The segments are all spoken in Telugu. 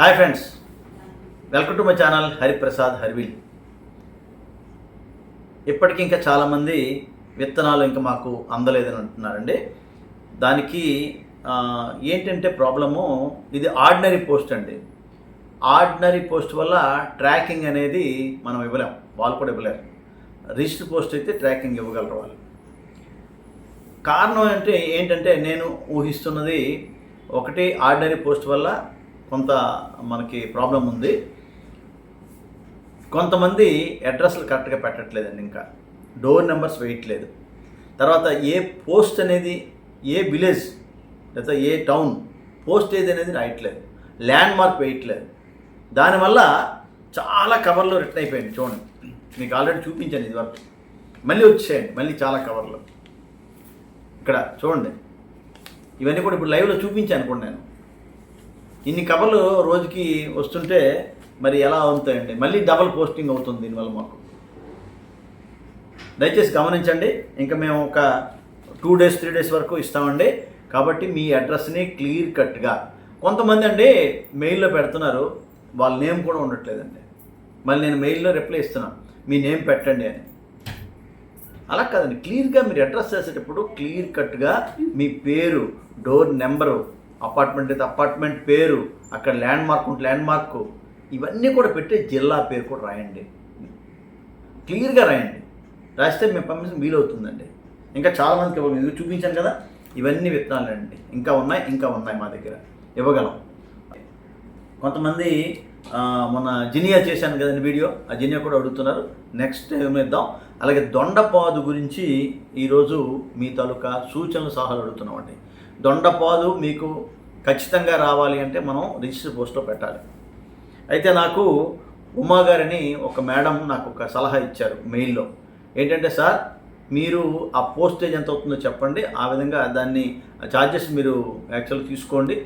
Hi friends. Welcome to my channel Hariprasad హరివిల్. ఇప్పటికీ ఇంకా చాలామంది విత్తనాలు ఇంకా మాకు అందలేదని అంటున్నారండి. దానికి ఏంటంటే ప్రాబ్లము ఇది ఆర్డినరీ పోస్ట్ అండి. ఆర్డినరీ పోస్ట్ వల్ల ట్రాకింగ్ అనేది మనం ఇవ్వలేం వాళ్ళు కూడా ఇవ్వలేరు. రిజిస్టర్ పోస్ట్ అయితే ట్రాకింగ్ ఇవ్వగలరు వాళ్ళు. కారణం అంటే ఏంటంటే నేను ఊహిస్తున్నది ఒకటి ఆర్డినరీ పోస్ట్ వల్ల కొంత మనకి ప్రాబ్లం ఉంది. కొంతమంది అడ్రస్లు కరెక్ట్గా పెట్టట్లేదండి ఇంకా. డోర్ నెంబర్స్ వేయట్లేదు తర్వాత ఏ పోస్ట్ అనేది ఏ విలేజ్ లేదా ఏ టౌన్ పోస్ట్ ఏది అనేది రాయట్లేదు ల్యాండ్ మార్క్ వేయట్లేదు దానివల్ల చాలా కవర్లు రిటర్న్ అయిపోయింది చూడండి. మీకు ఆల్రెడీ చూపించాను ఇది వరకు. మళ్ళీ వచ్చేయండి. మళ్ళీ చాలా కవర్లు ఇక్కడ చూడండి. ఇవన్నీ కూడా ఇప్పుడు లైవ్లో చూపించాను అనుకోండి నేను. ఇన్ని కబర్లు రోజుకి వస్తుంటే మరి ఎలా అవుతాయండి? మళ్ళీ డబల్ పోస్టింగ్ అవుతుంది దీనివల్ల మాకు. దయచేసి గమనించండి. ఇంకా మేము ఒక టూ డేస్ త్రీ డేస్ వరకు ఇస్తామండి. కాబట్టి మీ అడ్రస్ని క్లియర్ కట్గా కొంతమంది అండి మెయిల్లో పెడుతున్నారు. వాళ్ళ నేమ్ కూడా ఉండట్లేదండి. మళ్ళీ నేను మెయిల్లో రిప్లై ఇస్తున్నాను మీ నేమ్ పెట్టండి అని. అలా కాదండి. క్లియర్గా మీరు అడ్రస్ చేసేటప్పుడు క్లియర్ కట్గా మీ పేరు డోర్ నెంబరు అపార్ట్మెంట్ అయితే అపార్ట్మెంట్ పేరు అక్కడ ల్యాండ్ మార్క్ ఉంటే ల్యాండ్ మార్క్ ఇవన్నీ కూడా పెట్టి జిల్లా పేరు కూడా రాయండి. క్లియర్గా రాయండి. రాస్తే మేము పంపించడం వీలవుతుందండి. ఇంకా చాలామందికి ఇవ్వగలం. ఇది చూపించాను కదా ఇవన్నీ విత్తనాలండి ఇంకా ఉన్నాయి ఇంకా ఉన్నాయి మా దగ్గర. ఇవ్వగలం. కొంతమంది మన మొన్న జినియా చేశాను కదండి వీడియో. ఆ జినియా కూడా అడుగుతున్నారు. నెక్స్ట్ టైం అలాగే దొండపాదు గురించి ఈరోజు మీ తాలూకా సూచనలు సలహాలు అడుగుతున్నామండి. దొండపాదు మీకు ఖచ్చితంగా రావాలి అంటే మనం రిజిస్టర్ పోస్ట్లో పెట్టాలి. అయితే నాకు ఉమా గారిని ఒక మేడం నాకు ఒక సలహా ఇచ్చారు మెయిల్లో. ఏంటంటే సార్ మీరు ఆ పోస్టేజ్ ఎంత అవుతుందో చెప్పండి. ఆ విధంగా దాన్ని ఛార్జెస్ మీరు యాక్చువల్ తీసుకోండి.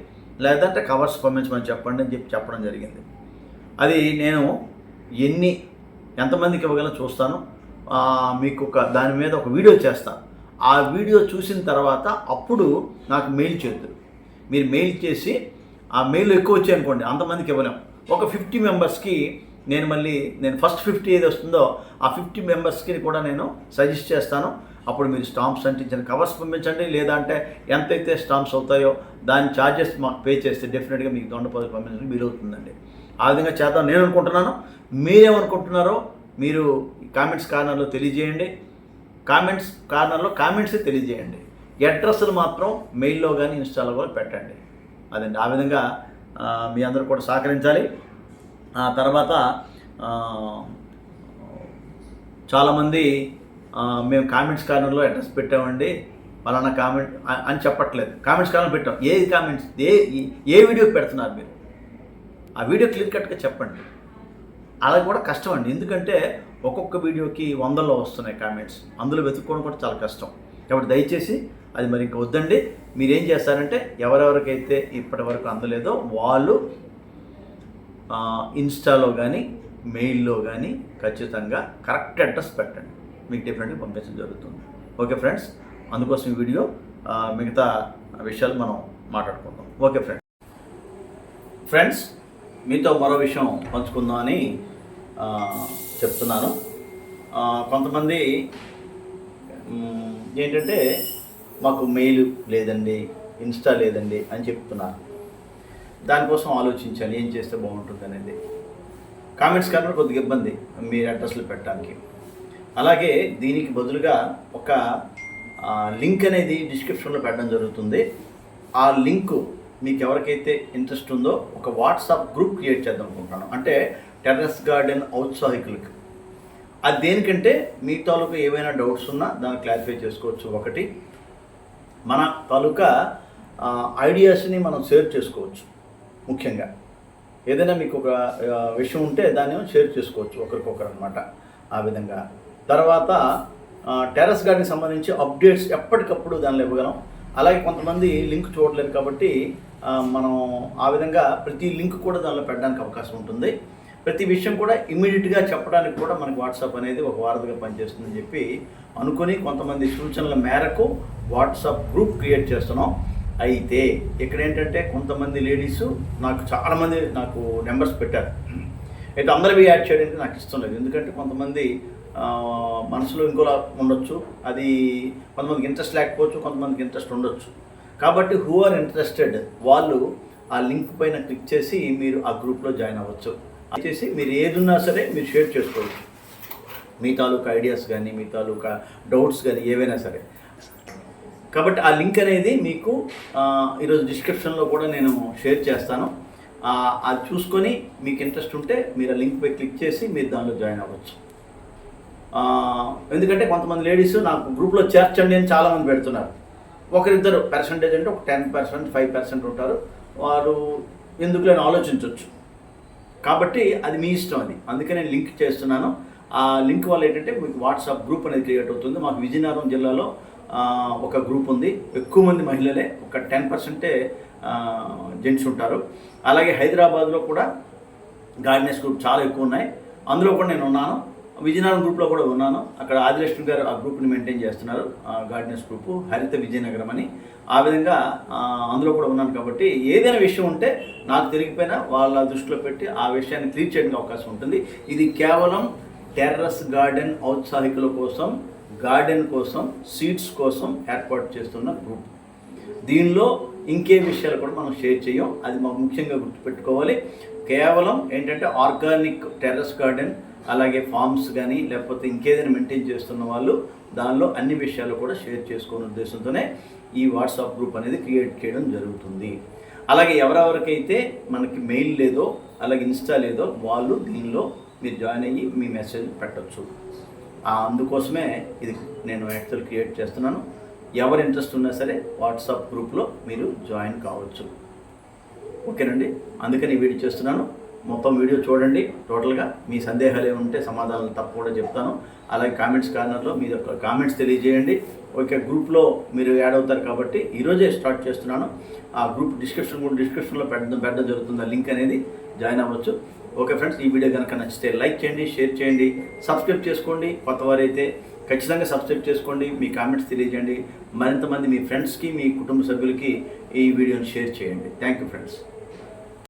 లేదంటే కవర్స్ పంపించమని చెప్పండి అని చెప్పి చెప్పడం జరిగింది. అది నేను ఎన్ని ఎంతమందికి ఇవ్వగలను చూస్తాను. మీకు ఒక దాని మీద ఒక వీడియో చేస్తాను. ఆ వీడియో చూసిన తర్వాత అప్పుడు నాకు మెయిల్ చేద్దరు. మీరు మెయిల్ చేసి ఆ మెయిల్ ఎక్కువ వచ్చాయి అనుకోండి అంతమందికి ఇవ్వలేం. ఒక ఫిఫ్టీ మెంబర్స్కి నేను మళ్ళీ నేను ఫస్ట్ ఫిఫ్టీ ఏది వస్తుందో ఆ ఫిఫ్టీ మెంబర్స్కి కూడా నేను సజెస్ట్ చేస్తాను. అప్పుడు మీరు స్టాంప్స్ అంటించిన కవర్స్ పంపించండి లేదా అంటే ఎంతైతే స్టాంప్స్ అవుతాయో దాని ఛార్జెస్ మాకు పే చేస్తే డెఫినెట్గా మీకు దొండపది పంపించడం వీలవుతుందండి. ఆ విధంగా చేద్దాం. నేను అనుకుంటున్నాను. మీరేమనుకుంటున్నారో మీరు కామెంట్స్ కారణాల్లో తెలియజేయండి. కామెంట్స్ కార్నర్లో కామెంట్స్ తెలియజేయండి. అడ్రస్లు మాత్రం మెయిల్లో కానీ ఇన్స్టాలో కూడా పెట్టండి. అదండి. ఆ విధంగా మీ అందరూ కూడా సహకరించాలి. ఆ తర్వాత చాలామంది మేము కామెంట్స్ కార్నర్లో అడ్రస్ పెట్టామండి. పలానా కామెంట్ అని చెప్పట్లేదు. కామెంట్స్ కార్నర్ పెట్టాం. ఏ కామెంట్స్ ఏ ఏ వీడియో పెడుతున్నారు మీరు? ఆ వీడియో క్లియర్ కట్గా చెప్పండి. అలా కూడా కష్టం అండి. ఎందుకంటే ఒక్కొక్క వీడియోకి వందల్లో వస్తున్నాయి కామెంట్స్ అందులో వెతుక్కోవడం కూడా చాలా కష్టం. కాబట్టి దయచేసి అది మరి ఇంకా వద్దండి. మీరేం చేస్తారంటే ఎవరెవరికైతే ఇప్పటి వరకు అందలేదో వాళ్ళు ఇన్స్టాలో కానీ మెయిల్లో కానీ ఖచ్చితంగా కరెక్ట్ అడ్రస్ పెట్టండి. మీకు డిఫరెంట్గా పంపించడం జరుగుతుంది. ఓకే ఫ్రెండ్స్ అందుకోసం ఈ వీడియో మిగతా విషయాలు మనం మాట్లాడుకుందాం. Okay friends. ఫ్రెండ్స్ మీతో మరో విషయం పంచుకుందామని చెప్తున్నాను. కొంతమంది ఏంటంటే మాకు మెయిల్ లేదండి ఇన్స్టా లేదండి అని చెప్తున్నారు. దానికోసం ఆలోచించాను ఏం చేస్తే బాగుంటుంది అనేది. కామెంట్స్ కన్నా కొద్దిగా ఇబ్బంది మీరు అడ్రస్లు పెట్టడానికి. అలాగే దీనికి బదులుగా ఒక లింక్ అనేది డిస్క్రిప్షన్లో పెట్టడం జరుగుతుంది. ఆ లింకు మీకు ఎవరికైతే ఇంట్రెస్ట్ ఉందో ఒక వాట్సాప్ గ్రూప్ క్రియేట్ చేద్దాం అనుకుంటున్నాను. అంటే టెర్రస్ గార్డెన్ ఔత్సాహికులకి. అది దేనికంటే మీ తాలూకా ఏవైనా డౌట్స్ ఉన్నా దాన్ని క్లారిఫై చేసుకోవచ్చు. ఒకటి మన తాలూకా ఐడియాస్ని మనం షేర్ చేసుకోవచ్చు ముఖ్యంగా. ఏదైనా మీకు ఒక విషయం ఉంటే దాన్ని షేర్ చేసుకోవచ్చు ఒకరికొకరు అనమాట ఆ విధంగా. తర్వాత టెర్రస్ గార్డెన్కి సంబంధించి అప్డేట్స్ ఎప్పటికప్పుడు దానిలో ఇవ్వగలం. అలాగే కొంతమంది లింక్ చూడలేరు కాబట్టి మనం ఆ విధంగా ప్రతి లింక్ కూడా దానిలో పెట్టడానికి అవకాశం ఉంటుంది. ప్రతి విషయం కూడా ఇమీడియట్గా చెప్పడానికి కూడా మనకి వాట్సాప్ అనేది ఒక వారధిగా పనిచేస్తుందని చెప్పి అనుకుని కొంతమంది సూచనల మేరకు వాట్సాప్ గ్రూప్ క్రియేట్ చేస్తున్నాం. అయితే ఇక్కడ ఏంటంటే కొంతమంది లేడీస్ నాకు చాలామంది నాకు నెంబర్స్ పెట్టారు. అయితే అందరివి యాడ్ చేయడానికి నాకు ఇష్టం లేదు. ఎందుకంటే కొంతమంది మనసులో ఇంకోలా ఉండొచ్చు. అది కొంతమందికి ఇంట్రెస్ట్ లేకపోవచ్చు కొంతమందికి ఇంట్రెస్ట్ ఉండొచ్చు. కాబట్టి హూ ఆర్ ఇంట్రెస్టెడ్ వాళ్ళు ఆ లింక్ పైన క్లిక్ చేసి మీరు ఆ గ్రూప్లో జాయిన్ అవ్వచ్చు. చేసి మీరు ఏది ఉన్నా సరే మీరు షేర్ చేసుకోవచ్చు. మీ తాలూకా ఐడియాస్ కానీ మీ తాలూకా డౌట్స్ కానీ ఏవైనా సరే. కాబట్టి ఆ లింక్ అనేది మీకు ఈరోజు డిస్క్రిప్షన్లో కూడా నేను షేర్ చేస్తాను. అది చూసుకొని మీకు ఇంట్రెస్ట్ ఉంటే మీరు ఆ లింక్పై క్లిక్ చేసి మీరు దానిలో జాయిన్ అవ్వచ్చు. ఎందుకంటే కొంతమంది లేడీస్ నాకు గ్రూప్లో చేర్చండి అని చాలామంది పెడుతున్నారు. ఒకరిద్దరు పర్సంటేజ్ అంటే ఒక టెన్ పర్సెంట్ ఫైవ్ పర్సెంట్ ఉంటారు. వారు ఎందుకు లేని ఆలోచించవచ్చు కాబట్టి అది మీ ఇష్టం అది. అందుకే నేను లింక్ చేస్తున్నాను. ఆ లింక్ వల్ల ఏంటంటే మీకు వాట్సాప్ గ్రూప్ అనేది క్రియేట్ అవుతుంది. మాకు విజయనగరం జిల్లాలో ఒక గ్రూప్ ఉంది. ఎక్కువ మంది మహిళలే ఒక టెన్ పర్సెంటే జెంట్స్ ఉంటారు. అలాగే హైదరాబాద్లో కూడా గార్డెనర్స్ గ్రూప్ చాలా ఎక్కువ ఉన్నాయి. అందులో కూడా నేను ఉన్నాను. విజయనగరం గ్రూప్లో కూడా ఉన్నాను. అక్కడ ఆదిలక్ష్మి గారు ఆ గ్రూప్ని మెయింటైన్ చేస్తున్నారు. గార్డెన్స్ గ్రూప్ హరిత విజయనగరం అని. ఆ విధంగా అందులో కూడా ఉన్నాను కాబట్టి ఏదైనా విషయం ఉంటే నాకు తిరిగిపోయినా వాళ్ళ దృష్టిలో పెట్టి ఆ విషయాన్ని క్లియర్ చేయడానికి అవకాశం ఉంటుంది. ఇది కేవలం టెర్రస్ గార్డెన్ ఔత్సాహికుల కోసం గార్డెన్ కోసం సీడ్స్ కోసం ఏర్పాటు చేస్తున్న గ్రూప్ దీనిలో ఇంకే విషయాలు కూడా మనం షేర్ చేయం. అది మాకు ముఖ్యంగా గుర్తుపెట్టుకోవాలి. కేవలం ఏంటంటే ఆర్గానిక్ టెర్రస్ గార్డెన్ అలాగే ఫార్మ్స్ కానీ లేకపోతే ఇంకేదైనా మెయింటైన్ చేస్తున్న వాళ్ళు దానిలో అన్ని విషయాలు కూడా షేర్ చేసుకునే ఉద్దేశంతోనే ఈ వాట్సాప్ గ్రూప్ అనేది క్రియేట్ చేయడం జరుగుతుంది. అలాగే ఎవరెవరికైతే మనకి మెయిల్ లేదో అలాగే ఇన్స్టా లేదో వాళ్ళు దీనిలో మీరు జాయిన్ అయ్యి మీ మెసేజ్ పెట్టచ్చు. అందుకోసమే ఇది నేను యాక్చువల్ క్రియేట్ చేస్తున్నాను. ఎవరు ఇంట్రెస్ట్ ఉన్నా సరే వాట్సాప్ గ్రూప్లో మీరు జాయిన్ కావచ్చు. ఓకేనండి. అందుకని వీడియో చేస్తున్నాను. మొత్తం వీడియో చూడండి టోటల్గా. మీ సందేహాలు ఏముంటే ఉంటే సమాధానాలు తప్పకుండా చెప్తాను. అలాగే కామెంట్స్ కార్నర్లో మీ యొక్క కామెంట్స్ తెలియజేయండి. ఓకే గ్రూప్లో మీరు యాడ్ అవుతారు కాబట్టి ఈరోజే స్టార్ట్ చేస్తున్నాను. ఆ గ్రూప్ డిస్క్రిప్షన్ కూడా డిస్క్రిప్షన్లో పెట్టడం పెట్టడం జరుగుతుంది ఆ లింక్ అనేది జాయిన్ అవ్వచ్చు. ఓకే ఫ్రెండ్స్ ఈ వీడియో కనుక నచ్చితే లైక్ చేయండి షేర్ చేయండి సబ్స్క్రైబ్ చేసుకోండి. కొత్తవారైతే ఖచ్చితంగా సబ్స్క్రైబ్ చేసుకోండి మీ కామెంట్స్ తెలియజేయండి. మరింతమంది మీ ఫ్రెండ్స్కి మీ కుటుంబ సభ్యులకి ఈ వీడియోని షేర్ చేయండి. Thank you friends.